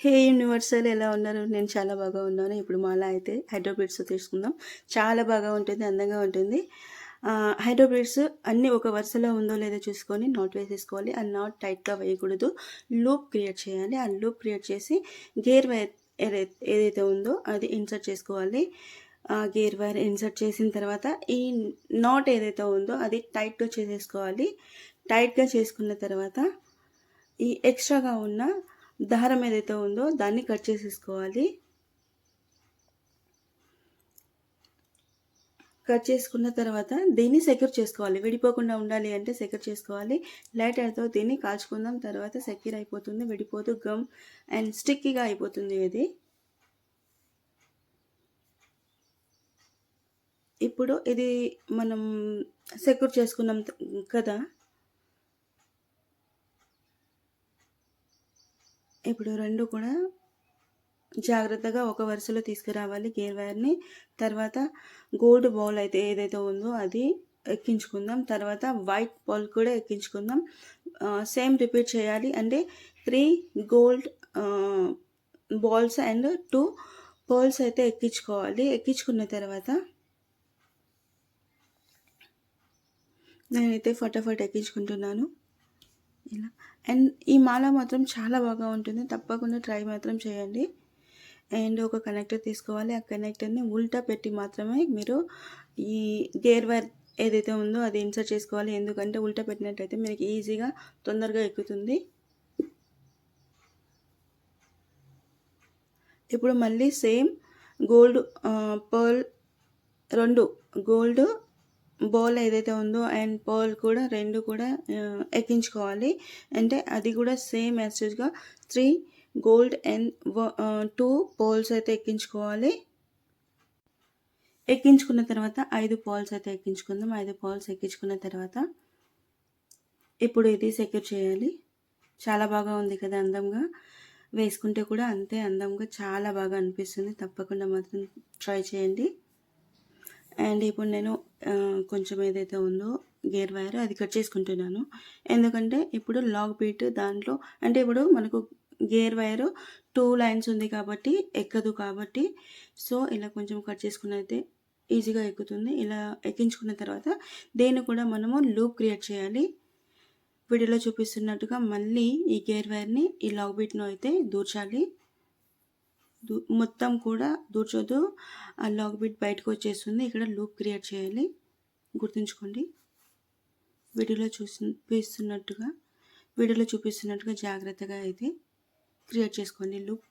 హే universal ఎలా ఉన్నారు? నేను చాలా బాగా ఉన్నాను. ఇప్పుడు మాలా అయితే హైడ్రోబ్రిడ్స్ తీసుకుందాం. చాలా బాగా ఉంటుంది అందంగా ఉంటుంది. ఆ, హైడ్రోబ్రిడ్స్ అన్నీ ఒక వరుసలో ఉందో లేదో చూసుకొని నాట్ వేసేసుకోవాలి. ఆ నాట్ టైట్గా వేయకూడదు. లూప్ క్రియేట్ చేయాలి. ఆ లూప్ క్రియేట్ చేసి గేర్ వైర్ ఏదైతే ఉందో అది ఇన్సర్ట్ చేసుకోవాలి. ఆ గేర్ వైర్ ఇన్సర్ట్ చేసిన తర్వాత ఈ నాట్ ఏదైతే ఉందో అది టైట్గా చేసేసుకోవాలి. టైట్గా చేసుకున్న తర్వాత ఈ ఎక్స్ట్రాగా ఉన్న దారం ఏదైతే ఉందో దాన్ని కట్ చేసేసుకోవాలి. కట్ చేసుకున్న తర్వాత దీన్ని సెక్యూర్ చేసుకోవాలి. విడిపోకుండా ఉండాలి అంటే సెక్యూర్ చేసుకోవాలి. లైటర్తో దీన్ని కాల్చుకుందాం తర్వాత సెక్యూర్ అయిపోతుంది విడిపోతూ గమ్ అండ్ స్టిక్కీగా అయిపోతుంది ఇది. ఇప్పుడు ఇది మనం సెక్యూర్ చేసుకున్నాం కదా ఇప్పుడు రెండు కూడా జాగ్రత్తగా ఒక వరుసలో తీసుకురావాలి గేర్ వైర్ని. తర్వాత గోల్డ్ బౌల్ అయితే ఏదైతే ఉందో అది ఎక్కించుకుందాం. తర్వాత వైట్ బాల్ కూడా ఎక్కించుకుందాం. సేమ్ రిపీట్ చేయాలి. అంటే three gold balls and two pearls అయితే ఎక్కించుకోవాలి. ఎక్కించుకున్న తర్వాత నేనైతే ఫటాఫట్ ఎక్కించుకుంటున్నాను. ఇలా. అండ్ ఈ మాల మాత్రం చాలా బాగా ఉంటుంది. తప్పకుండా ట్రై మాత్రం చేయండి. అండ్ ఒక కనెక్టర్ తీసుకోవాలి. ఆ కనెక్టర్ని ఉల్టా పెట్టి మాత్రమే మీరు ఈ గేర్ వైర్ ఏదైతే ఉందో అది ఇన్సర్ట్ చేసుకోవాలి. ఎందుకంటే ఉల్టా పెట్టినట్టయితే మీకు ఈజీగా తొందరగా ఎక్కుతుంది. ఇప్పుడు మళ్ళీ సేమ్ గోల్డ్ పర్ల్ రెండు గోల్డ్ బౌల్ ఏదైతే ఉందో అండ్ పర్ల్ కూడా రెండు కూడా ఎక్కించుకోవాలి. అంటే అది కూడా same యాస్టేజ్గా three gold and two pearls అయితే ఎక్కించుకోవాలి. ఎక్కించుకున్న తర్వాత ఐదు పాల్స్ అయితే ఎక్కించుకుందాం. ఐదు పాల్స్ ఎక్కించుకున్న తర్వాత ఇప్పుడు ఇది సెక్యూర్ చేయాలి. చాలా బాగా ఉంది కదా అందంగా. వేసుకుంటే కూడా అంతే అందంగా చాలా బాగా అనిపిస్తుంది. తప్పకుండా మాత్రం ట్రై చేయండి. అండ్ ఇప్పుడు నేను కొంచెం ఏదైతే ఉందో గేర్ వైర్ అది కట్ చేసుకుంటున్నాను. ఎందుకంటే ఇప్పుడు లాగ్ బీట్ దాంట్లో అంటే ఇప్పుడు మనకు గేర్ వైర్ టూ లైన్స్ ఉంది కాబట్టి ఎక్కదు కాబట్టి సో ఇలా కొంచెం కట్ చేసుకున్నైతే ఈజీగా ఎక్కుతుంది. ఇలా ఎక్కించుకున్న తర్వాత దేన్ని కూడా మనము లూప్ క్రియేట్ చేయాలి. వీడియోలో చూపిస్తున్నట్టుగా మళ్ళీ ఈ గేర్ వైర్ని ఈ లాగ్ బీట్ను అయితే దూర్చాలి. మొత్తం కూడా దూర్చొద్దు. ఆ లాగ్ బిట్ బయటకు వచ్చేస్తుంది. ఇక్కడ లూప్ క్రియేట్ చేయాలి. గుర్తుంచుకోండి. వీడియోలో చూసి చూపిస్తున్నట్టుగా వీడియోలో చూపిస్తున్నట్టుగా జాగ్రత్తగా అయితే క్రియేట్ చేసుకోండి లూప్.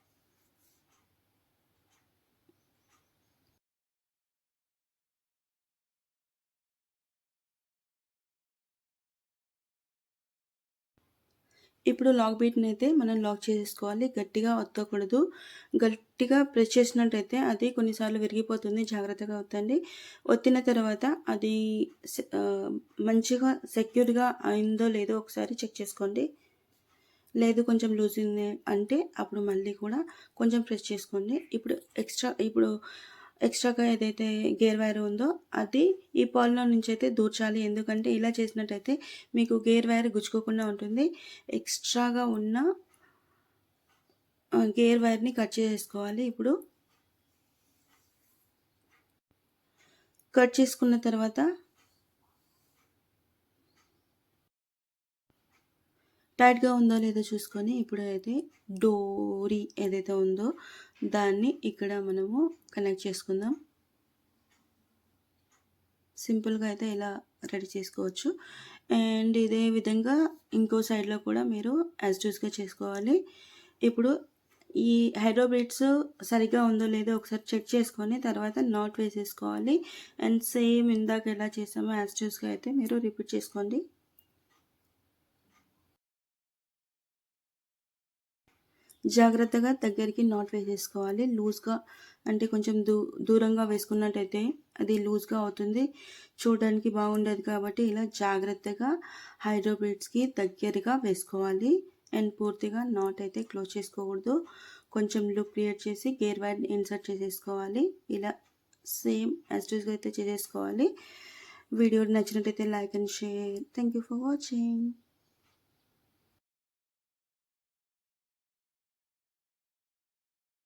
ఇప్పుడు లాక్ బీట్ని అయితే మనం లాక్ చేసేసుకోవాలి గట్టిగా ఒత్తకూడదు గట్టిగా ప్రెస్ చేసినట్టయితే అది కొన్నిసార్లు విరిగిపోతుంది. జాగ్రత్తగా ఒత్తండి ఒత్తిన తర్వాత అది మంచిగా సెక్యూర్గా అయిందో లేదో ఒకసారి చెక్ చేసుకోండి. లేదు కొంచెం లూజ్ ఉంది అంటే అప్పుడు మళ్ళీ కూడా కొంచెం ప్రెస్ చేసుకోండి. ఇప్పుడు ఎక్స్ట్రా ఇప్పుడు ఎక్స్ట్రాగా ఏదైతే గేర్ వైర్ ఉందో అది ఈ పాల్లో నుంచి అయితే దూర్చాలి. ఎందుకంటే ఇలా చేసినట్టయితే మీకు గేర్ వైర్ గుచ్చుకోకుండా ఉంటుంది. ఎక్స్ట్రాగా ఉన్న గేర్ వైర్ని కట్ చేసుకోవాలి. ఇప్పుడు కట్ చేసుకున్న తర్వాత టైట్గా ఉందో లేదో చూసుకొని ఇప్పుడు అయితే డోరీ ఏదైతే ఉందో దాన్ని ఇక్కడ మనము కనెక్ట్ చేసుకుందాం. సింపుల్గా అయితే ఇలా రెడీ చేసుకోవచ్చు. అండ్ ఇదే విధంగా ఇంకో సైడ్లో కూడా మీరు యాజ్యూస్గా చేసుకోవాలి. ఇప్పుడు ఈ హైడ్రోబ్రిడ్స్ సరిగ్గా ఉందో లేదో ఒకసారి చెక్ చేసుకొని తర్వాత నాట్ వేసేసుకోవాలి. అండ్ సేమ్ ఇందాక ఎలా చేసామో యాజ్యూస్గా అయితే మీరు రిపీట్ చేసుకోండి. జాగ్రత్తగా దగ్గరికి నాట్ వేసేసుకోవాలి. లూజ్గా అంటే కొంచెం దూ దూరంగా వేసుకున్నట్టయితే అది లూజ్గా అవుతుంది. చూడడానికి బాగుండదు కాబట్టి ఇలా జాగ్రత్తగా హైడ్రోబ్రిడ్స్కి దగ్గరగా వేసుకోవాలి. అండ్ పూర్తిగా నాట్ అయితే క్లోజ్ చేసుకోకూడదు. కొంచెం లుక్ క్రియేట్ చేసి గేర్ వైర్ ఇన్సర్ట్ చేసేసుకోవాలి. ఇలా సేమ్ యాస్టూస్గా అయితే చేసేసుకోవాలి. వీడియో నచ్చినట్టయితే like and share. Thank you for watching